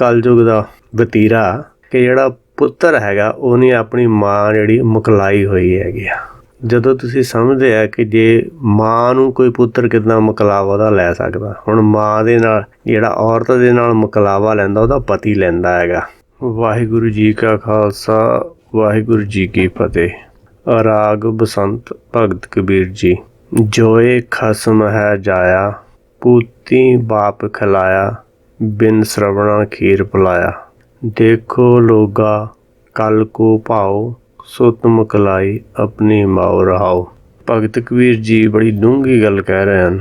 ਕਲਯੁਗ ਦਾ ਵਤੀਰਾ ਕਿ ਜਿਹੜਾ ਪੁੱਤਰ ਹੈਗਾ, ਉਹਨੇ ਆਪਣੀ ਮਾਂ ਜਿਹੜੀ ਮੁਕਲਾਈ ਹੋਈ ਹੈਗੀ ਆ। ਜਦੋਂ ਤੁਸੀਂ ਸਮਝਦੇ ਆ ਕਿ ਜੇ ਮਾਂ ਨੂੰ ਕੋਈ ਪੁੱਤਰ ਕਿਦਾਂ ਮੁਕਲਾਵਾ ਦਾ ਲੈ ਸਕਦਾ, ਹੁਣ ਮਾਂ ਦੇ ਨਾਲ, ਜਿਹੜਾ ਔਰਤ ਦੇ ਨਾਲ ਮੁਕਲਾਵਾ ਲੈਂਦਾ, ਉਹਦਾ ਪਤੀ ਲੈਂਦਾ ਹੈਗਾ। ਵਾਹਿਗੁਰੂ ਜੀ ਕਾ ਖਾਲਸਾ, ਵਾਹਿਗੁਰੂ ਜੀ ਕੀ ਫਤਿਹ। ਰਾਗ ਬਸੰਤ ਭਗਤ ਕਬੀਰ ਜੀ, ਜੋਏ ਖਸਮ ਹੈ ਜਾਇਆ, ਪੂਤੀ ਬਾਪ ਖਿਲਾਇਆ ਬਿਨ ਸ਼ਰਵਣਾ ਖੀਰ ਪਲਾਇਆ। ਦੇਖੋ ਲੋਗਾ, ਕਲ ਕੋ ਭਾਓ, ਸੁਤ ਮੁਕਲਾਈ ਆਪਣੀ ਮਾਉ ਰਹਾਓ। ਭਗਤ ਕਬੀਰ ਜੀ ਬੜੀ ਡੂੰਘੀ ਗੱਲ ਕਹਿ ਰਹੇ ਹਨ,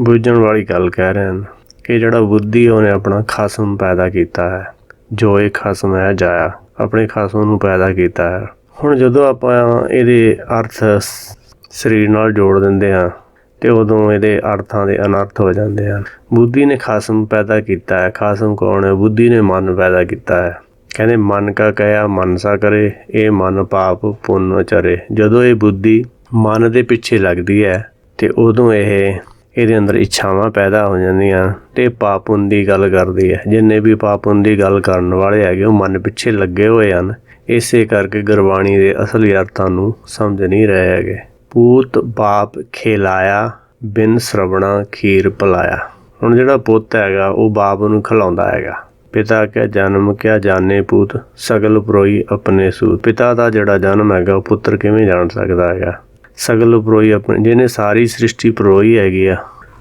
ਬੁੱਝਣ ਵਾਲੀ ਗੱਲ ਕਹਿ ਰਹੇ ਹਨ ਕਿ ਜਿਹੜਾ ਬੁੱਧੀ ਉਹਨੇ ਆਪਣਾ ਖਸਮ ਪੈਦਾ ਕੀਤਾ ਹੈ। ਜੋ ਇਹ ਖਸਮ ਹੈ, ਜਾਇਆ। ਆਪਣੇ ਖਸਮ ਨੂੰ ਪੈਦਾ ਕੀਤਾ ਹੈ। ਹੁਣ ਜਦੋਂ ਆਪਾਂ ਇਹਦੇ ਅਰਥ ਸਰੀਰ ਨਾਲ ਜੋੜ ਦਿੰਦੇ ਹਾਂ ਤੇ ਉਦੋਂ ਇਹਦੇ ਅਰਥਾਂ ਦੇ ਅਨਰਥ ਹੋ ਜਾਂਦੇ ਹਨ। ਬੁੱਧੀ ਨੇ ਖਾਸਮ ਪੈਦਾ ਕੀਤਾ ਹੈ। ਖਾਸਮ ਕੌਣ ਹੈ? ਬੁੱਧੀ ਨੇ ਮਨ ਪੈਦਾ ਕੀਤਾ ਹੈ। ਕਹਿੰਦੇ, ਮਨ ਕਾ ਕਹਿਆ ਮਨ ਸਾ ਕਰੇ, ਇਹ ਮਨ ਪਾਪ ਪੁੰਨ ਚਰੇ। ਜਦੋਂ ਇਹ ਬੁੱਧੀ ਮਨ ਦੇ ਪਿੱਛੇ ਲੱਗਦੀ ਹੈ ਤੇ ਉਦੋਂ ਇਹ ਇਹਦੇ ਅੰਦਰ ਇੱਛਾਵਾਂ ਪੈਦਾ ਹੋ ਜਾਂਦੀਆਂ ਤੇ ਪਾਪ ਪੁੰਨ ਦੀ ਗੱਲ ਕਰਦੀ ਹੈ। ਜਿੰਨੇ ਵੀ ਪਾਪੁੰਨ ਦੀ ਗੱਲ ਕਰਨ ਵਾਲੇ ਹੈਗੇ, ਉਹ ਮਨ ਪਿੱਛੇ ਲੱਗੇ ਹੋਏ ਹਨ। ਇਸੇ ਕਰਕੇ ਗੁਰਬਾਣੀ ਦੇ ਅਸਲੀ ਅਰਥਾਂ ਨੂੰ ਸਮਝ ਨਹੀਂ ਰਹੇ ਹੈਗੇ। ਪੂਤ ਬਾਪ ਖਿਲਾਇਆ, ਬਿਨ ਸ਼ਰਵਣਾ ਖੀਰ ਪਲਾਇਆ। ਹੁਣ ਜਿਹੜਾ ਪੁੱਤ ਹੈਗਾ, ਉਹ ਬਾਪ ਨੂੰ ਖਿਲਾਉਂਦਾ ਹੈਗਾ। ਪਿਤਾ ਕਾ ਜਨਮ ਕਿਆ ਜਾਣੇ ਪੂਤ, ਸਗਲ ਪਰੋਈ ਆਪਣੇ ਸੂਤ। ਪਿਤਾ ਦਾ ਜਿਹੜਾ ਜਨਮ ਹੈਗਾ, ਉਹ ਪੁੱਤਰ ਕਿਵੇਂ ਜਾਣ ਸਕਦਾ ਹੈਗਾ? ਸਗਲ ਪਰੋਈ ਆਪਣੇ, ਜਿਹਨੇ ਸਾਰੀ ਸ੍ਰਿਸ਼ਟੀ ਪਰੋਈ ਹੈਗੀ ਆ,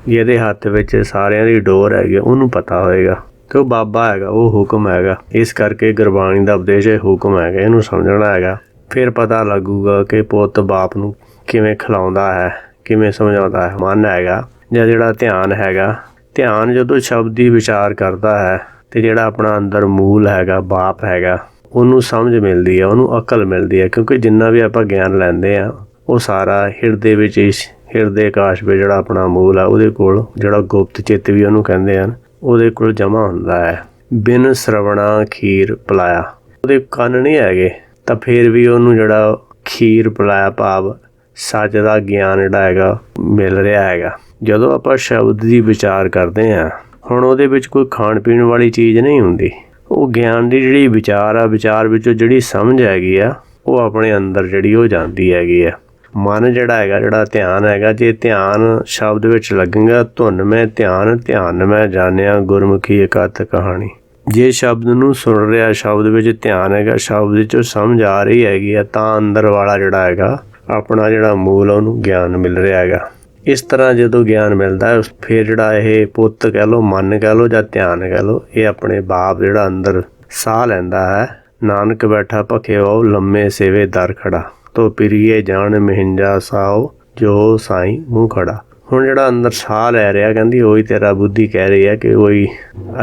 ਜਿਹਦੇ ਹੱਥ ਵਿੱਚ ਸਾਰਿਆਂ ਦੀ ਡੋਰ ਹੈਗੀ ਉਹਨੂੰ ਪਤਾ ਹੋਏਗਾ। ਕਿ ਉਹ ਬਾਬਾ ਹੈਗਾ, ਉਹ ਹੁਕਮ ਹੈਗਾ। ਇਸ ਕਰਕੇ ਗੁਰਬਾਣੀ ਦਾ ਉਪਦੇਸ਼ ਇਹ ਹੁਕਮ ਹੈਗਾ, ਇਹਨੂੰ ਸਮਝਣਾ ਹੈਗਾ। ਫਿਰ ਪਤਾ ਲੱਗੂਗਾ ਕਿ ਪੁੱਤ ਬਾਪ ਨੂੰ ਕਿਵੇਂ ਖਿਲਾਉਂਦਾ ਹੈ, ਕਿਵੇਂ ਸਮਝਾਉਂਦਾ ਹੈ, ਮਨ ਹੈਗਾ ਜਾਂ ਜਿਹੜਾ ਧਿਆਨ ਹੈਗਾ। ਧਿਆਨ ਜਦੋਂ ਸ਼ਬਦ ਦੀ ਵਿਚਾਰ ਕਰਦਾ ਹੈ ਤੇ ਜਿਹੜਾ ਆਪਣਾ ਅੰਦਰ ਮੂਲ ਹੈਗਾ, ਬਾਪ ਹੈਗਾ, ਉਹਨੂੰ ਸਮਝ ਮਿਲਦੀ ਹੈ, ਉਹਨੂੰ ਅਕਲ ਮਿਲਦੀ ਹੈ, ਕਿਉਂਕਿ ਜਿੰਨਾ ਵੀ ਆਪਾਂ ਗਿਆਨ ਲੈਂਦੇ ਆ ਉਹ ਸਾਰਾ ਹਿਰਦੇ ਵਿੱਚ ਇਸ ਹਿਰਦੇ ਆਕਾਸ਼ ਵਿੱਚ ਜਿਹੜਾ ਆਪਣਾ ਮੂਲ ਆ ਉਹਦੇ ਕੋਲ ਜਿਹੜਾ ਗੁਪਤ ਚਿੱਤ ਵੀ ਉਹਨੂੰ ਕਹਿੰਦੇ ਹਨ, ਉਹਦੇ ਕੋਲ ਜਮਾ ਹੁੰਦਾ ਹੈ। ਬਿਨ ਸ਼ਰਵਣਾ ਖੀਰ ਪਲਾਇਆ। ਉਹਦੇ ਕੰਨ ਨਹੀਂ ਹੈਗੇ, ਤਾਂ ਫਿਰ ਵੀ ਉਹਨੂੰ ਜਿਹੜਾ ਖੀਰ ਪਲਾਇਆ ਭਾਵ ਸੱਚ ਦਾ ਗਿਆਨ ਜਿਹੜਾ ਹੈਗਾ, ਮਿਲ ਰਿਹਾ ਹੈਗਾ। ਜਦੋਂ ਆਪਾਂ ਸ਼ਬਦ ਦੀ ਵਿਚਾਰ ਕਰਦੇ ਹਾਂ, ਹੁਣ ਉਹਦੇ ਵਿੱਚ ਕੋਈ ਖਾਣ ਪੀਣ ਵਾਲੀ ਚੀਜ਼ ਨਹੀਂ ਹੁੰਦੀ। ਉਹ ਗਿਆਨ ਦੀ ਜਿਹੜੀ ਵਿਚਾਰ ਆ, ਵਿਚਾਰ ਵਿੱਚੋਂ ਜਿਹੜੀ ਸਮਝ ਹੈਗੀ ਆ, ਉਹ ਆਪਣੇ ਅੰਦਰ ਜਿਹੜੀ ਉਹ ਜਾਂਦੀ ਹੈਗੀ ਆ। ਮਨ ਜਿਹੜਾ ਹੈਗਾ, ਜਿਹੜਾ ਧਿਆਨ ਹੈਗਾ, ਜੇ ਧਿਆਨ ਸ਼ਬਦ ਵਿੱਚ ਲੱਗੇਗਾ, ਧੁਨ ਮੈਂ ਧਿਆਨ ਧਿਆਨ ਮੈਂ ਜਾਣਿਆ, ਗੁਰਮੁਖੀ ਇਕੱਤ ਕਹਾਣੀ। ਜੇ ਸ਼ਬਦ ਨੂੰ ਸੁਣ ਰਿਹਾ, ਸ਼ਬਦ ਵਿੱਚ ਧਿਆਨ ਹੈਗਾ, ਸ਼ਬਦ ਵਿੱਚੋਂ ਸਮਝ ਆ ਰਹੀ ਹੈਗੀ ਆ, ਤਾਂ ਅੰਦਰ ਵਾਲਾ ਜਿਹੜਾ ਹੈਗਾ ਆਪਣਾ ਜਿਹੜਾ ਮੂਲ ਆ, ਉਹਨੂੰ ਗਿਆਨ ਮਿਲ ਰਿਹਾ ਹੈਗਾ। ਇਸ ਤਰ੍ਹਾਂ ਜਦੋਂ ਗਿਆਨ ਮਿਲਦਾ ਹੈ, ਉਸ- ਫਿਰ ਜਿਹੜਾ ਇਹ ਪੁੱਤ ਕਹਿ ਲੋ ਮਨ ਕਹਿ ਲੋ ਜਾਂ ਧਿਆਨ ਕਹਿ ਲੋ ਇਹ ਆਪਣੇ ਬਾਪ ਜਿਹੜਾ ਅੰਦਰ ਸਾਹ ਲੈਂਦਾ ਹੈ, ਨਾਨਕ ਬੈਠਾ ਭਖਿਓ ਲੰਮੇ ਸੇਵੇ ਦਰ ਖੜਾ। ਤੋ ਪਿਰੀਏ ਜਾਣ ਮਹਿੰਜਾ ਸਾਓ, ਜੋ ਸਾਈ ਮੂੰਹ ਖੜਾ। ਹੁਣ ਜਿਹੜਾ ਅੰਦਰ ਸਾਹ ਲੈ ਰਿਹਾ, ਕਹਿੰਦੀ ਉਹੀ ਤੇਰਾ ਬੁੱਧੀ ਕਹਿ ਰਹੀ ਹੈ ਕਿ ਉਹੀ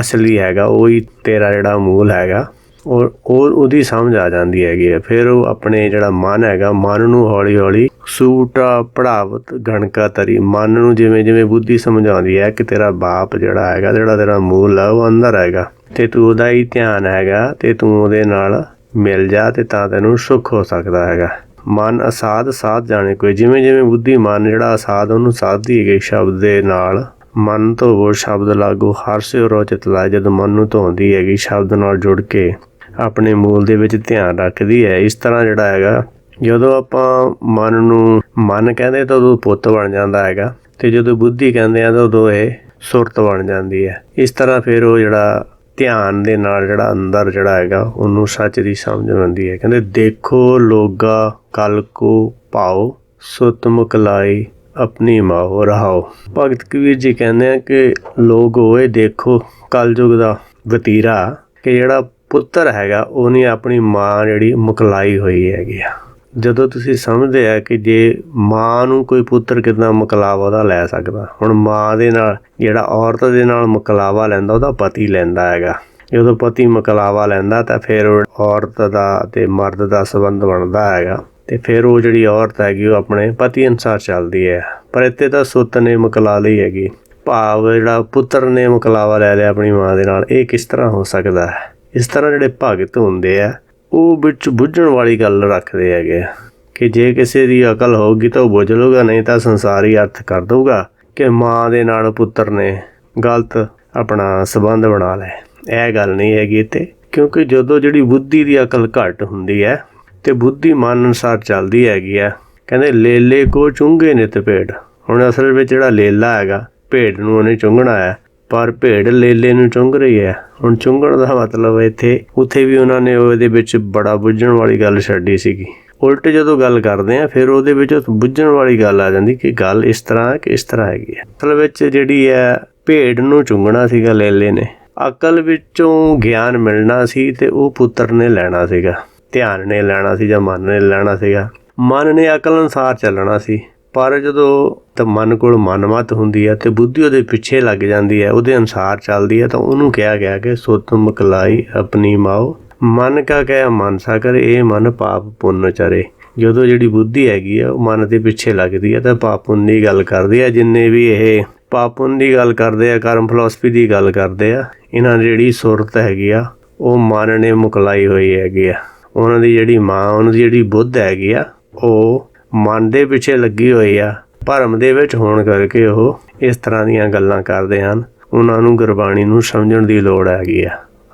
ਅਸਲੀ ਹੈਗਾ, ਉਹੀ ਤੇਰਾ ਜਿਹੜਾ ਮੂਲ ਹੈਗਾ। ਔਰ ਉਹ ਉਹਦੀ ਸਮਝ ਆ ਜਾਂਦੀ ਹੈਗੀ ਹੈ। ਫਿਰ ਉਹ ਆਪਣੇ ਜਿਹੜਾ ਮਨ ਹੈਗਾ, ਮਨ ਨੂੰ ਹੌਲੀ ਹੌਲੀ ਸੂਟਾ, ਪੜਾਵਤ, ਗਣਕਾ ਤਰੀ, ਮਨ ਨੂੰ ਜਿਵੇਂ ਜਿਵੇਂ ਬੁੱਧੀ ਸਮਝਾਉਂਦੀ ਹੈ ਕਿ ਤੇਰਾ ਬਾਪ ਜਿਹੜਾ ਹੈਗਾ, ਜਿਹੜਾ ਤੇਰਾ ਮੂਲ ਹੈ ਉਹ ਅੰਦਰ ਹੈਗਾ। ਤੇ ਤੂੰ ਉਹਦਾ ਹੀ ਧਿਆਨ ਹੈਗਾ ਤੇ ਤੂੰ ਉਹਦੇ ਨਾਲ ਮਿਲ ਜਾ ਤੇ ਤਾਂ ਤੈਨੂੰ ਸੁੱਖ ਹੋ ਸਕਦਾ ਹੈਗਾ। ਮਨ ਅਸਾਧ, ਸਾਧ ਜਾਣੇ ਕੋਈ, ਜਿਵੇਂ ਜਿਵੇਂ ਬੁੱਧੀ ਮਨ ਜਿਹੜਾ ਅਸਾਧ, ਉਹਨੂੰ ਸਾਧਦੀ ਹੈਗੀ ਸ਼ਬਦ ਦੇ ਨਾਲ, ਮਨ ਤੋਂ ਉਹ ਸ਼ਬਦ ਲਾਗੂ, ਹਰ ਸੇ ਰੋਚਿਤ ਲਾਇ ਜਦ ਮਨ ਨੂੰ ਧੋਂਦੀ ਹੈਗੀ, ਸ਼ਬਦ ਨਾਲ ਜੁੜ ਕੇ ਆਪਣੇ ਮੂਲ ਦੇ ਵਿੱਚ ਧਿਆਨ ਰੱਖਦੀ ਹੈ। ਇਸ ਤਰ੍ਹਾਂ ਜਿਹੜਾ ਹੈਗਾ, ਜਦੋਂ ਆਪਾਂ ਮਨ ਨੂੰ, ਮਨ ਕਹਿੰਦੇ ਤਾਂ ਉਦੋਂ ਪੁੱਤ ਬਣ ਜਾਂਦਾ ਹੈਗਾ ਤੇ ਜਦੋਂ ਬੁੱਧੀ ਕਹਿੰਦੇ ਆ ਤਾਂ ਉਦੋਂ ਇਹ ਸੁਰਤ ਬਣ ਜਾਂਦੀ ਹੈ। ਇਸ ਤਰ੍ਹਾਂ ਫਿਰ ਉਹ ਜਿਹੜਾ ਧਿਆਨ ਦੇ ਨਾਲ ਜਿਹੜਾ ਅੰਦਰ ਜਿਹੜਾ ਹੈਗਾ, ਉਹਨੂੰ ਸੱਚ ਦੀ ਸਮਝ ਆਉਂਦੀ ਹੈ। ਕਹਿੰਦੇ, ਦੇਖੋ ਲੋਗਾ ਕਲ ਕੋ ਪਾਓ, ਸੁਤ ਮੁਕਲਾਈ ਆਪਣੀ ਮਾਹੋ ਰਹਾਓ। ਭਗਤ ਕਬੀਰ ਜੀ ਕਹਿੰਦੇ ਆ ਕਿ ਲੋਕ ਹੋਏ ਦੇਖੋ, ਕਲਯੁਗ ਦਾ ਵਤੀਰਾ, ਕਿ ਜਿਹੜਾ ਪੁੱਤਰ ਹੈਗਾ, ਉਹਨੇ ਆਪਣੀ ਮਾਂ ਜਿਹੜੀ ਮੁਕਲਾਈ ਹੋਈ ਹੈਗੀ ਆ। ਜਦੋਂ ਤੁਸੀਂ ਸਮਝਦੇ ਆ ਕਿ ਜੇ ਮਾਂ ਨੂੰ ਕੋਈ ਪੁੱਤਰ ਕਿਦਾਂ ਮੁਕਲਾਵਾ ਉਹਦਾ ਲੈ ਸਕਦਾ, ਹੁਣ ਮਾਂ ਦੇ ਨਾਲ, ਜਿਹੜਾ ਔਰਤ ਦੇ ਨਾਲ ਮੁਕਲਾਵਾ ਲੈਂਦਾ, ਉਹਦਾ ਪਤੀ ਲੈਂਦਾ ਹੈਗਾ। ਜਦੋਂ ਪਤੀ ਮੁਕਲਾਵਾ ਲੈਂਦਾ, ਤਾਂ ਫਿਰ ਉਹ ਔਰਤ ਦਾ ਤੇ ਮਰਦ ਦਾ ਸੰਬੰਧ ਬਣਦਾ ਹੈਗਾ। ਤੇ ਫਿਰ ਉਹ ਜਿਹੜੀ ਔਰਤ ਹੈਗੀ, ਉਹ ਆਪਣੇ ਪਤੀ ਅਨੁਸਾਰ ਚੱਲਦੀ ਹੈ। ਪਰ ਇੱਥੇ ਤਾਂ ਸੁੱਤ ਨੇ ਮੁਕਲਾ ਲਈ ਹੈਗੀ। ਭਾਵ ਜਿਹੜਾ ਪੁੱਤਰ ਨੇ ਮੁਕਲਾਵਾ ਲੈ ਲਿਆ ਆਪਣੀ ਮਾਂ ਦੇ ਨਾਲ, ਇਹ ਕਿਸ ਤਰ੍ਹਾਂ ਹੋ ਸਕਦਾ ਹੈ? ਇਸ ਤਰ੍ਹਾਂ ਜਿਹੜੇ ਭਗਤ ਹੁੰਦੇ ਆ, ਉਹ ਵਿੱਚ ਬੁੱਝਣ ਵਾਲੀ ਗੱਲ ਰੱਖਦੇ ਹੈਗੇ ਆ ਕਿ ਜੇ ਕਿਸੇ ਦੀ ਅਕਲ ਹੋਊਗੀ ਤਾਂ ਉਹ ਬੁੱਝ ਲਊਗਾ, ਨਹੀਂ ਤਾਂ ਸੰਸਾਰੀ ਅਰਥ ਕਰ ਦਊਗਾ ਕਿ ਮਾਂ ਦੇ ਨਾਲ ਪੁੱਤਰ ਨੇ ਗਲਤ ਆਪਣਾ ਸਬੰਧ ਬਣਾ ਲਏ ਇਹ ਗੱਲ ਨਹੀਂ ਹੈਗੀ ਇੱਥੇ, ਕਿਉਂਕਿ ਜਦੋਂ ਜਿਹੜੀ ਬੁੱਧੀ ਦੀ ਅਕਲ ਘੱਟ ਹੁੰਦੀ ਹੈ ਤੇ ਬੁੱਧੀ ਮਨ ਅਨੁਸਾਰ ਚੱਲਦੀ ਹੈਗੀ ਆ, ਕਹਿੰਦੇ ਲੇਲੇ ਕੋ ਚੁੰਗੇ ਨਿਤ ਭੇਡ। ਹੁਣ ਅਸਲ ਵਿੱਚ ਜਿਹੜਾ ਲੇਲਾ ਹੈਗਾ, ਭੇਡ ਨੂੰ ਉਹਨੇ ਚੁੰਗਣਾ ਹੈ। ਪਰ ਭੇਡ ਲੇਲੇ ਨੂੰ ਚੁੰਗ ਰਹੀ ਹੈ। ਹੁਣ ਚੁੰਗਣ ਦਾ ਮਤਲਬ ਇੱਥੇ, ਉੱਥੇ ਵੀ ਉਹਨਾਂ ਨੇ ਉਹਦੇ ਵਿੱਚ ਬੜਾ ਬੁੱਝਣ ਵਾਲੀ ਗੱਲ ਛੱਡੀ ਸੀਗੀ। ਉਲਟ ਜਦੋਂ ਗੱਲ ਕਰਦੇ ਆ ਫਿਰ ਉਹਦੇ ਵਿੱਚ ਬੁੱਝਣ ਵਾਲੀ ਗੱਲ ਆ ਜਾਂਦੀ ਕਿ ਗੱਲ ਇਸ ਤਰ੍ਹਾਂ ਹੈ ਕਿ ਇਸ ਤਰ੍ਹਾਂ ਹੈਗੀ ਹੈ। ਅਸਲ ਵਿੱਚ ਜਿਹੜੀ ਹੈ, ਭੇਡ ਨੂੰ ਚੁੰਗਣਾ ਸੀਗਾ ਲੇਲੇ ਨੇ। ਅਕਲ ਵਿੱਚੋਂ ਗਿਆਨ ਮਿਲਣਾ ਸੀ ਤੇ ਉਹ ਪੁੱਤਰ ਨੇ ਲੈਣਾ ਸੀਗਾ। ਧਿਆਨ ਨੇ ਲੈਣਾ ਸੀ ਜਾਂ ਮਨ ਨੇ ਲੈਣਾ ਸੀਗਾ। ਮਨ ਨੇ ਅਕਲ ਅਨੁਸਾਰ ਚੱਲਣਾ ਸੀ। ਪਰ ਜਦੋਂ ਤਾਂ ਮਨ ਕੋਲ ਮਨਮਤ ਹੁੰਦੀ ਹੈ ਤੇ ਬੁੱਧੀ ਉਹਦੇ ਪਿੱਛੇ ਲੱਗ ਜਾਂਦੀ ਹੈ, ਉਹਦੇ ਅਨੁਸਾਰ ਚੱਲਦੀ ਹੈ, ਤਾਂ ਉਹਨੂੰ ਕਿਹਾ ਗਿਆ ਕਿ ਸੁਤ ਮਕਲਾਈ ਆਪਣੀ ਮਾਓ। ਮਨ ਕਾ ਕਹਿ ਮਨ ਸਾਕਰ ਇਹ ਮਨ ਪਾਪ ਪੁੰਨ ਚਰੇ। ਜਦੋਂ ਜਿਹੜੀ ਬੁੱਧੀ ਹੈਗੀ ਆ, ਉਹ ਮਨ ਦੇ ਪਿੱਛੇ ਲੱਗਦੀ ਹੈ, ਤਾਂ ਪਾਪ ਪੁੰਨ ਦੀ ਗੱਲ ਕਰਦੀ ਆ। ਜਿੰਨੇ ਵੀ ਇਹ ਪਾਪ ਪੁੰਨ ਦੀ ਗੱਲ ਕਰਦੇ ਆ, ਕਰਮ ਫਿਲਾਸਫੀ ਦੀ ਗੱਲ ਕਰਦੇ ਆ, ਇਹਨਾਂ ਦੀ ਜਿਹੜੀ ਸੁਰਤ ਹੈਗੀ ਆ, ਉਹ ਮਨ ਨੇ ਮੁਕਲਾਈ ਹੋਈ ਹੈਗੀ ਆ। ਉਹਨਾਂ ਦੀ ਜਿਹੜੀ ਮਾਂ, ਉਹਨਾਂ ਦੀ ਜਿਹੜੀ ਬੁੱਧ ਹੈਗੀ ਆ, ਉਹ ਮਨ ਦੇ ਪਿੱਛੇ ਲੱਗੀ ਹੋਈ ਆ, ਭਰਮ ਦੇ ਵਿੱਚ ਹੋਣ ਕਰਕੇ ਉਹ ਇਸ ਤਰ੍ਹਾਂ ਦੀਆਂ ਗੱਲਾਂ ਕਰਦੇ ਹਨ। ਉਹਨਾਂ ਨੂੰ ਗੁਰਬਾਣੀ ਨੂੰ ਸਮਝਣ ਦੀ ਲੋੜ ਹੈਗੀ ਆ।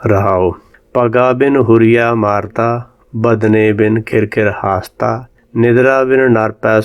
ਰਹਾਓ। ਪਗਾ ਬਿਨ ਹੁਰੀਆ ਮਾਰਤਾ, ਬਦਨੇ ਬਿਨ ਖਿਰਖਿਰ ਹਾਸਤਾ, ਨਿਦਰਾ ਬਿਨ ਨਰ ਪੈ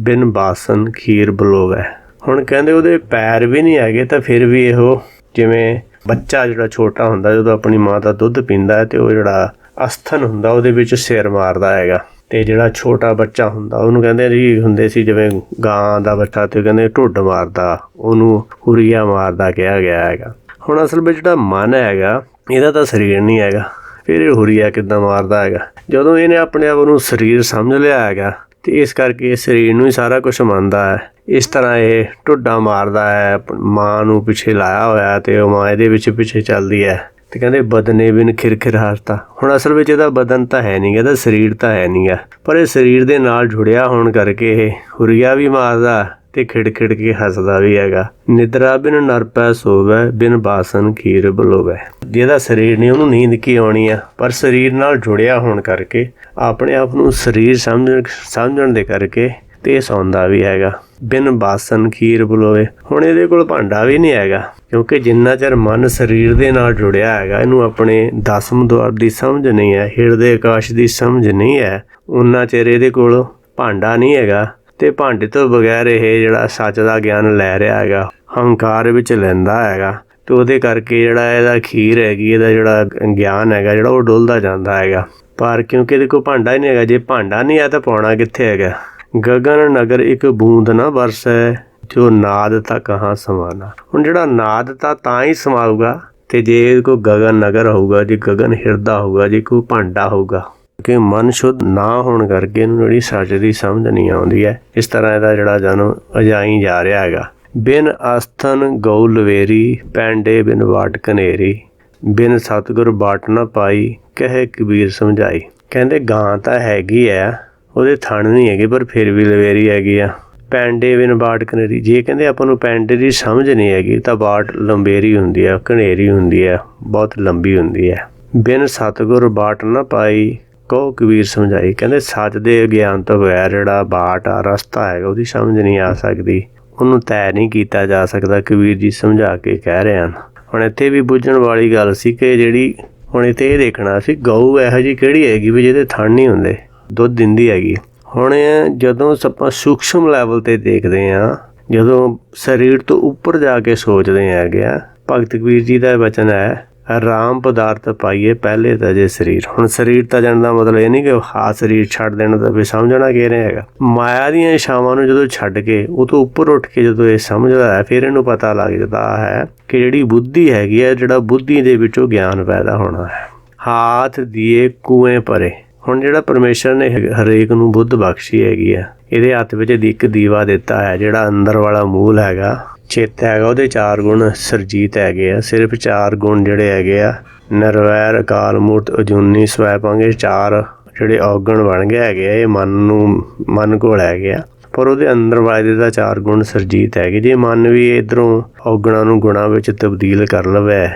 ਬਿਨ ਬਾਸਨ ਖੀਰ ਬਲੋਵੈ। ਹੁਣ ਕਹਿੰਦੇ ਉਹਦੇ ਪੈਰ ਵੀ ਨਹੀਂ ਹੈਗੇ ਤਾਂ ਫਿਰ ਵੀ ਇਹੋ ਜਿਵੇਂ ਬੱਚਾ ਜਿਹੜਾ ਛੋਟਾ ਹੁੰਦਾ, ਜਦੋਂ ਆਪਣੀ ਮਾਂ ਦਾ ਦੁੱਧ ਪੀਂਦਾ ਹੈ ਤੇ ਉਹ ਜਿਹੜਾ ਅਸਥਨ ਹੁੰਦਾ, ਉਹਦੇ ਵਿੱਚ ਸਿਰ ਮਾਰਦਾ ਹੈਗਾ। ਤੇ ਜਿਹੜਾ ਛੋਟਾ ਬੱਚਾ ਹੁੰਦਾ, ਉਹਨੂੰ ਕਹਿੰਦੇ ਜੀ ਹੁੰਦੇ ਸੀ ਜਿਵੇਂ ਗਾਂ ਦਾ ਬੱਚਾ ਤੇ ਕਹਿੰਦੇ ਢੁੱਡ ਮਾਰਦਾ, ਉਹਨੂੰ ਹੁਰੀਆ ਮਾਰਦਾ ਕਿਹਾ ਗਿਆ ਹੈਗਾ। ਹੁਣ ਅਸਲ ਵਿੱਚ ਜਿਹੜਾ ਮਨ ਹੈਗਾ, ਇਹਦਾ ਤਾਂ ਸਰੀਰ ਨਹੀਂ ਹੈਗਾ, ਫਿਰ ਇਹ ਹੁਰੀਆ ਕਿੱਦਾਂ ਮਾਰਦਾ ਹੈਗਾ? ਜਦੋਂ ਇਹਨੇ ਆਪਣੇ ਆਪ ਨੂੰ ਸਰੀਰ ਸਮਝ ਲਿਆ ਹੈਗਾ, ਤੇ ਇਸ ਕਰਕੇ ਇਹ ਸਰੀਰ ਨੂੰ ਹੀ ਸਾਰਾ ਕੁਝ ਮੰਨਦਾ ਹੈ। ਇਸ ਤਰ੍ਹਾਂ ਇਹ ਢੁੱਡਾ ਮਾਰਦਾ ਹੈ, ਮਾਂ ਨੂੰ ਪਿੱਛੇ ਲਾਇਆ ਹੋਇਆ ਤੇ ਉਹ ਮਾਂ ਇਹਦੇ ਵਿੱਚ ਪਿੱਛੇ ਚੱਲਦੀ ਹੈ। ਤੇ ਕਹਿੰਦੇ ਬਦਨੇ ਬਿਨ ਖਿਰਖਿਰ ਹਸਤਾ ਹੁਣ ਅਸਲ ਵਿੱਚ ਇਹਦਾ ਬਦਨ ਤਾਂ ਹੈ ਨਹੀਂ ਇਹਦਾ ਸਰੀਰ ਤਾਂ ਹੈ ਨਹੀਂਗਾ ਪਰ ਇਹ ਸਰੀਰ ਦੇ ਨਾਲ ਜੁੜਿਆ ਹੋਣ ਕਰਕੇ ਇਹ ਹੁਰੀਆ ਵੀ ਮਾਰਦਾ ਤੇ ਖਿੜ ਖਿੜ ਕੇ ਹੱਸਦਾ ਵੀ ਹੈਗਾ। ਨਿਦਰਾ ਬਿਨ ਨਰਪੈ ਸੋਵੈ, ਬਿਨ ਬਾਸਨ ਖੀਰ ਬਲੋਵੈ। ਜਿਹਦਾ ਸਰੀਰ ਨਹੀਂ, ਉਹਨੂੰ ਨੀਂਦ ਕੀ ਆਉਣੀ ਆ? ਪਰ ਸਰੀਰ ਨਾਲ ਜੁੜਿਆ ਹੋਣ ਕਰਕੇ, ਆਪਣੇ ਆਪ ਨੂੰ ਸਰੀਰ ਸਮਝ ਸਮਝਣ ਦੇ ਕਰਕੇ ਤੇ ਇਹ ਸੌਂਦਾ ਵੀ ਹੈਗਾ। ਬਿਨ ਬਾਸਨ ਖੀਰ ਬਲੋਵੇ। ਹੁਣ ਇਹਦੇ ਕੋਲ ਭਾਂਡਾ ਵੀ ਨਹੀਂ ਹੈਗਾ, ਕਿਉਂਕਿ ਜਿੰਨਾ ਚਿਰ ਮਨ ਸਰੀਰ ਦੇ ਨਾਲ ਜੁੜਿਆ ਹੈਗਾ, ਇਹਨੂੰ ਆਪਣੇ ਦਸਮ ਦੁਆਰ ਦੀ ਸਮਝ ਨਹੀਂ ਹੈ, ਹਿਰਦੇ ਆਕਾਸ਼ ਦੀ ਸਮਝ ਨਹੀਂ ਹੈ ਉਹਨਾਂ ਚਿਰ ਇਹਦੇ ਕੋਲ ਭਾਂਡਾ ਨਹੀਂ ਹੈਗਾ। ਤੇ ਭਾਂਡੇ ਤੋਂ ਬਗੈਰ ਇਹ ਜਿਹੜਾ ਸੱਚ ਦਾ ਗਿਆਨ ਲੈ ਰਿਹਾ ਹੈਗਾ, ਹੰਕਾਰ ਵਿੱਚ ਲੈਂਦਾ ਹੈਗਾ, ਤੇ ਉਹਦੇ ਕਰਕੇ ਜਿਹੜਾ ਇਹਦਾ ਖੀਰ ਹੈਗੀ, ਇਹਦਾ ਜਿਹੜਾ ਗਿਆਨ ਹੈਗਾ, ਜਿਹੜਾ ਉਹ ਡੁੱਲਦਾ ਜਾਂਦਾ ਹੈਗਾ। ਪਰ ਕਿਉਂਕਿ ਇਹਦੇ ਕੋਲ ਭਾਂਡਾ ਹੀ ਨਹੀਂ ਹੈਗਾ, ਜੇ ਭਾਂਡਾ ਨਹੀਂ ਆ ਤਾਂ ਪਾਉਣਾ ਕਿੱਥੇ ਹੈਗਾ? ਗਗਨ ਨਗਰ ਇੱਕ ਬੂੰਦ ਨਾ ਵਰਸੈ, ਜੋ ਨਾਦ ਤਾ ਕਹਾ ਸਮਾਨਾ। ਹੁਣ ਜਿਹੜਾ ਨਾਦ ਤਾ ਤਾਂ ਹੀ ਸਮਾਊਗਾ, ਤੇ ਜੇ ਕੋ ਗਗਨ ਨਗਰ ਹੋਊਗਾ, ਜੇ ਗਗਨ ਹਿਰਦਾ ਹੋਊਗਾ, ਜੇ ਕੋ ਭਾਂਡਾ ਹੋਊਗਾ, ਕਿ ਮਨ ਸ਼ੁੱਧ ਨਾ ਹੋਣ ਕਰਕੇ ਇਹਨੂੰ ਜਿਹੜੀ ਸੱਚ ਦੀ ਸਮਝ ਨਹੀਂ ਆਉਂਦੀ ਹੈ, ਇਸ ਤਰ੍ਹਾਂ ਇਹਦਾ ਜਿਹੜਾ ਜਨਮ ਅਜਾਈ ਜਾ ਰਿਹਾ ਹੈਗਾ। ਬਿਨ ਆਸਥਨ ਗਉ ਲਵੇਰੀ, ਪੈਂਡੇ ਬਿਨ ਵਾਟ ਕਨੇਰੀ ਬਿਨ ਸਤਗੁਰ ਬਾਟ ਨਾ ਪਾਈ, ਕਹੇ ਕਬੀਰ ਸਮਝਾਈ। ਕਹਿੰਦੇ ਗਾਂ ਤਾਂ ਹੈਗੀ ਐ ਉਹਦੇ ਥਣ ਨਹੀਂ ਹੈਗੇ, ਪਰ ਫਿਰ ਵੀ ਲਵੇਰੀ ਹੈਗੀ ਆ। ਪੈਂਡੇ ਬਿਨ ਬਾਟ ਕਨੇਰੀ ਜੇ ਕਹਿੰਦੇ ਆਪਾਂ ਨੂੰ ਪੈਂਡੇ ਦੀ ਸਮਝ ਨਹੀਂ ਹੈਗੀ, ਤਾਂ ਬਾਟ ਲੰਬੇਰੀ ਹੁੰਦੀ ਆ ਕਨੇਰੀ ਹੁੰਦੀ ਆ, ਬਹੁਤ ਲੰਬੀ ਹੁੰਦੀ ਆ। ਬਿਨ ਸਤਗੁਰ ਬਾਟ ਨਾ ਪਾਈ, ਕਹੋ ਕਬੀਰ ਸਮਝਾਈ। ਕਹਿੰਦੇ, ਸੱਚ ਦੇ ਗਿਆਨ ਤੋਂ ਬਗੈਰ ਜਿਹੜਾ ਬਾਟ ਆ, ਰਸਤਾ ਹੈਗਾ, ਉਹਦੀ ਸਮਝ ਨਹੀਂ ਆ ਸਕਦੀ। ਉਹਨੂੰ ਤੈਅ ਨਹੀਂ ਕੀਤਾ ਜਾ ਸਕਦਾ ਕਬੀਰ ਜੀ ਸਮਝਾ ਕੇ ਕਹਿ ਰਹੇ ਹਨ। ਹੁਣ ਇੱਥੇ ਵੀ ਬੁੱਝਣ ਵਾਲੀ ਗੱਲ ਸੀ ਕਿ ਜਿਹੜੀ ਹੁਣ ਇੱਥੇ ਇਹ ਦੇਖਣਾ ਸੀ, ਗਊ ਇਹੋ ਜੀ ਕਿਹੜੀ ਹੈਗੀ ਵੀ ਜਿਹਦੇ ਥਣ ਨਹੀਂ ਹੁੰਦੇ। ਦੁੱਧ ਦਿੰਦੀ ਹੈਗੀ। ਹੁਣ ਜਦੋਂ ਆਪਾਂ ਸੂਖਸ਼ਮ ਲੈਵਲ ਤੇ ਦੇਖਦੇ ਆ ਜਦੋਂ ਸਰੀਰ ਤੋਂ ਉੱਪਰ ਜਾ ਕੇ ਸੋਚਦੇ ਹੈਗੇ ਆ, ਭਗਤ ਕਬੀਰ ਜੀ ਦਾ ਵਚਨ ਹੈ, ਰਾਮ ਪਦਾਰਥ ਪਾਈਏ ਪਹਿਲੇ ਤਾਂ ਜੇ ਸਰੀਰ। ਹੁਣ ਸਰੀਰ ਤਾਂ ਜਾਣ ਦਾ ਮਤਲਬ ਇਹ ਨਹੀਂ ਕਿ ਹਾ ਸਰੀਰ ਛੱਡ ਦੇਣਾ ਤਾਂ ਵੀ ਸਮਝਣਾ ਕੀ ਰਿਹਾ ਹੈਗਾ। ਮਾਇਆ ਦੀਆਂ ਇਸ਼ਾਵਾਂ ਨੂੰ ਜਦੋਂ ਛੱਡ ਕੇ, ਉਹ ਤੋਂ ਉੱਪਰ ਉੱਠ ਕੇ ਜਦੋਂ ਇਹ ਸਮਝਦਾ ਹੈ, ਫਿਰ ਇਹਨੂੰ ਪਤਾ ਲੱਗਦਾ ਹੈ ਕਿ ਜਿਹੜੀ ਬੁੱਧੀ ਹੈਗੀ ਹੈ, ਜਿਹੜਾ ਬੁੱਧੀ ਦੇ ਵਿੱਚੋਂ ਗਿਆਨ ਪੈਦਾ ਹੋਣਾ ਹੈ। ਹਾਥ ਦੀਏ ਕੂਏ ਪਰੇ ਹੁਣ ਜਿਹੜਾ ਪਰਮੇਸ਼ਰ ਨੇ ਹਰੇਕ ਨੂੰ ਬੁੱਧ ਬਖਸ਼ੀ ਹੈਗੀ ਆ, ਇਹਦੇ ਹੱਥ ਵਿੱਚ ਦੀ ਇੱਕ ਦੀਵਾ ਦਿੱਤਾ ਹੈ ਜਿਹੜਾ ਅੰਦਰ ਵਾਲਾ ਮੂਲ ਹੈਗਾ, ਚਿੱਤ ਹੈਗਾ, ਉਹਦੇ ਚਾਰ ਗੁਣ ਸਰਜੀਤ ਹੈਗੇ ਆ, ਸਿਰਫ ਚਾਰ ਗੁਣ ਜਿਹੜੇ ਹੈਗੇ ਆ, ਨਿਰਵੈਰ, ਅਕਾਲ, ਮੂਰਤ, ਅਜੂਨੀ ਸਵੈਪਾਂਗੇ ਚਾਰ ਜਿਹੜੇ ਔਗਣ ਬਣ ਗਏ ਹੈਗੇ ਆ, ਇਹ ਮਨ ਨੂੰ, ਮਨ ਕੋਲ ਹੈਗੇ ਆ, ਪਰ ਉਹਦੇ ਅੰਦਰ ਵਾਲੇ ਦੇ ਤਾਂ ਚਾਰ ਗੁਣ ਸਰਜੀਤ ਹੈਗੇ, ਜੇ ਮਨ ਵੀ ਇਧਰੋਂ ਔਗਣਾਂ ਨੂੰ ਗੁਣਾਂ ਵਿੱਚ ਤਬਦੀਲ ਕਰ ਲਵੇ,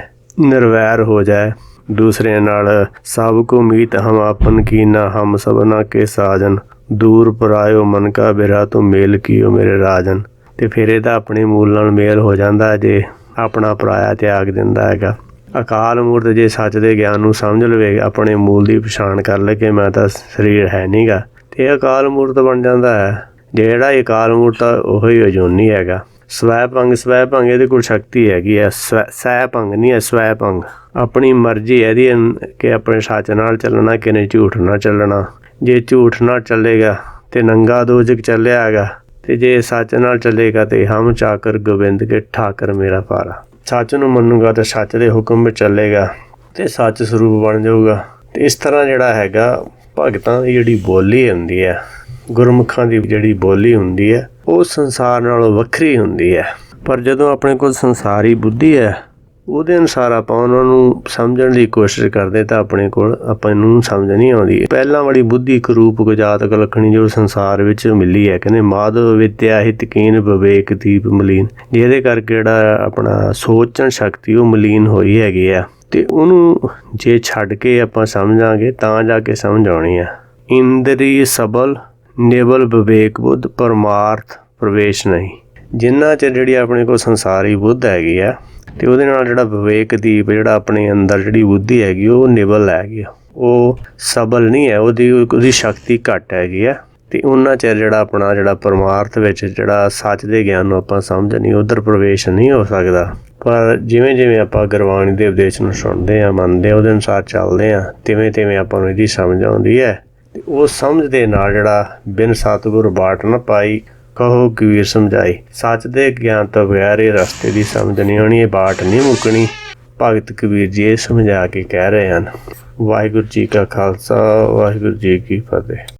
ਨਿਰਵੈਰ ਹੋ ਜਾਏ ਦੂਸਰਿਆਂ ਨਾਲ ਸਭ ਕੋ ਮੀਤ ਹਮ ਆਪਨ ਕੀਨਾ ਹਮ ਸਭਨਾ ਕੇ ਸਾਜਨ। ਦੂਰ ਪਰਾਇਓ ਮਨ ਕਾ ਬਿਰਾ ਤੂੰ ਮੇਲ ਕੀਓ ਮੇਰੇ ਰਾਜਨ। ਤੇ ਫਿਰ ਇਹਦਾ ਆਪਣੇ ਮੂਲ ਨਾਲ ਮੇਲ ਹੋ ਜਾਂਦਾ ਜੇ ਆਪਣਾ ਪਰਾਇਆ ਤਿਆਗ ਦਿੰਦਾ ਹੈਗਾ। ਅਕਾਲ ਮੂਰਤ ਜੇ ਸੱਚ ਦੇ ਗਿਆਨ ਨੂੰ ਸਮਝ ਲਵੇ ਆਪਣੇ ਮੂਲ ਦੀ ਪਛਾਣ ਕਰ ਲੈ ਕਿ ਮੈਂ ਤਾਂ ਸਰੀਰ ਹੈ ਨਹੀਂਗਾ ਤੇ ਇਹ ਅਕਾਲ ਮੂਰਤ ਬਣ ਜਾਂਦਾ ਹੈ। ਜਿਹੜਾ ਇਹ ਅਕਾਲ ਮੂਰਤ ਆ, ਉਹ ਹੀ ਅਜੂਨੀ ਹੈਗਾ। ਸਵੈ ਭੰਗ ਸਵੈ ਭੰਗ ਇਹਦੇ ਕੋਲ ਸ਼ਕਤੀ ਹੈਗੀ ਹੈ। ਸਵੈ- ਸਹਿ ਭੰਗ ਨਹੀਂ ਹੈ ਸਵੈ ਭੰਗ ਆਪਣੀ ਮਰਜ਼ੀ ਹੈ ਇਹਦੀ ਅਨ- ਕਿ ਆਪਣੇ ਸੱਚ ਨਾਲ ਚੱਲਣਾ ਕਿ ਨਹੀਂ ਝੂਠ ਨਾਲ ਚੱਲਣਾ। ਜੇ ਝੂਠ ਨਾਲ ਚੱਲੇਗਾ ਤੇ ਨੰਗਾ ਦੋਜਕ ਚੱਲਿਆ ਹੈਗਾ, ਤੇ ਜੇ ਸੱਚ ਨਾਲ ਚੱਲੇਗਾ ਤੇ ਹਮ ਚਾਕਰ ਗੋਬਿੰਦ ਕੇ ਠਾਕਰ ਮੇਰਾ ਪਾਰਾ। ਸੱਚ ਨੂੰ ਮੰਨੂਗਾ ਤਾਂ ਸੱਚ ਦੇ ਹੁਕਮ ਵਿੱਚ ਚੱਲੇਗਾ ਤੇ ਸੱਚ ਸਰੂਪ ਬਣ ਜਾਊਗਾ। ਤੇ ਇਸ ਤਰ੍ਹਾਂ ਜਿਹੜਾ ਹੈਗਾ, ਭਗਤਾਂ ਦੀ ਜਿਹੜੀ ਬੋਲੀ ਹੁੰਦੀ ਹੈ, ਗੁਰਮੁਖਾਂ ਦੀ ਜਿਹੜੀ ਬੋਲੀ ਹੁੰਦੀ ਹੈ ਉਹ ਸੰਸਾਰ ਨਾਲੋਂ ਵੱਖਰੀ ਹੁੰਦੀ ਹੈ। ਪਰ ਜਦੋਂ ਆਪਣੇ ਕੋਲ ਸੰਸਾਰੀ ਬੁੱਧੀ ਹੈ, ਉਹਦੇ ਅਨੁਸਾਰ ਆਪਾਂ ਉਹਨਾਂ ਨੂੰ ਸਮਝਣ ਦੀ ਕੋਸ਼ਿਸ਼ ਕਰਦੇ ਤਾਂ ਆਪਣੇ ਕੋਲ ਆਪਾਂ ਨੂੰ ਸਮਝ ਨਹੀਂ ਆਉਂਦੀ। ਪਹਿਲਾਂ ਵਾਲੀ ਬੁੱਧੀ ਇੱਕ ਰੂਪ ਗੁਜਾਤ ਕਲਖਣੀ ਜੋ ਸੰਸਾਰ ਵਿੱਚ ਮਿਲੀ ਹੈ। ਕਹਿੰਦੇ ਮਾਧਵ ਵਿਦਿਆ ਹਿਤਕੀਨ ਵਿਵੇਕ ਦੀਪ ਮਲੀਨ। ਜਿਹਦੇ ਕਰਕੇ ਜਿਹੜਾ ਆਪਣਾ ਸੋਚਣ ਸ਼ਕਤੀ ਉਹ ਮਲੀਨ ਹੋਈ ਹੈਗੀ ਆ ਤੇ ਉਹਨੂੰ ਜੇ ਛੱਡ ਕੇ ਆਪਾਂ ਸਮਝਾਂਗੇ ਤਾਂ ਜਾ ਕੇ ਸਮਝ ਆਉਣੀ ਆ ਇੰਦਰੀ ਸਬਲ ਨਿਵਲ ਵਿਵੇਕ ਬੁੱਧ, ਪਰਮਾਰਥ ਪ੍ਰਵੇਸ਼ ਨਹੀਂ। ਜਿੰਨਾ ਚਿਰ ਜਿਹੜੀ ਆਪਣੇ ਕੋਲ ਸੰਸਾਰੀ ਬੁੱਧ ਹੈਗੀ ਆ, ਤੇ ਉਹਦੇ ਨਾਲ ਜਿਹੜਾ ਵਿਵੇਕ ਦੀਪ, ਜਿਹੜਾ ਆਪਣੇ ਅੰਦਰ ਜਿਹੜੀ ਬੁੱਧੀ ਹੈਗੀ, ਉਹ ਨਿਵਲ ਹੈਗੀ ਆ। ਉਹ ਸਬਲ ਨਹੀਂ ਹੈ, ਉਹਦੀ ਉਹਦੀ ਸ਼ਕਤੀ ਘੱਟ ਹੈਗੀ ਆ। ਤੇ ਉਹਨਾਂ ਚਿਰ ਜਿਹੜਾ ਆਪਣਾ ਜਿਹੜਾ ਪਰਮਾਰਥ ਵਿੱਚ ਜਿਹੜਾ ਸੱਚ ਦੇ ਗਿਆਨ ਨੂੰ ਆਪਾਂ ਸਮਝ ਨਹੀਂ, ਉਧਰ ਪ੍ਰਵੇਸ਼ ਨਹੀਂ ਹੋ ਸਕਦਾ। ਪਰ ਜਿਵੇਂ ਜਿਵੇਂ ਆਪਾਂ ਗੁਰਬਾਣੀ ਦੇ ਉਪਦੇਸ਼ ਨੂੰ ਸੁਣਦੇ ਆ, ਮੰਨਦੇ ਆ, ਉਹਦੇ ਅਨੁਸਾਰ ਚੱਲਦੇ ਆ, ਤਿਵੇਂ ਤਿਵੇਂ ਆਪਾਂ ਨੂੰ ਇਹਦੀ ਸਮਝ ਆਉਂਦੀ ਹੈ। ਤੇ ਉਹ ਸਮਝ ਦੇ ਨਾਲ ਜਿਹੜਾ ਬਿਨ ਸਤਿਗੁਰ ਬਾਟ ਨਾ ਪਾਈ, ਕਹੋ ਕਬੀਰ ਸਮਝਾਈ। ਸੱਚ ਦੇ ਗਿਆਨ ਤੋਂ ਬਗੈਰ ਇਹ ਰਸਤੇ ਦੀ ਸਮਝ ਨਹੀਂ ਆਉਣੀ ਇਹ ਬਾਟ ਨਹੀਂ ਮੁੱਕਣੀ। ਭਗਤ ਕਬੀਰ ਜੀ ਇਹ ਸਮਝਾ ਕੇ ਕਹਿ ਰਹੇ ਹਨ। ਵਾਹਿਗੁਰੂ ਜੀ ਕਾ ਖਾਲਸਾ, ਵਾਹਿਗੁਰੂ ਜੀ ਕੀ ਫਤਿਹ।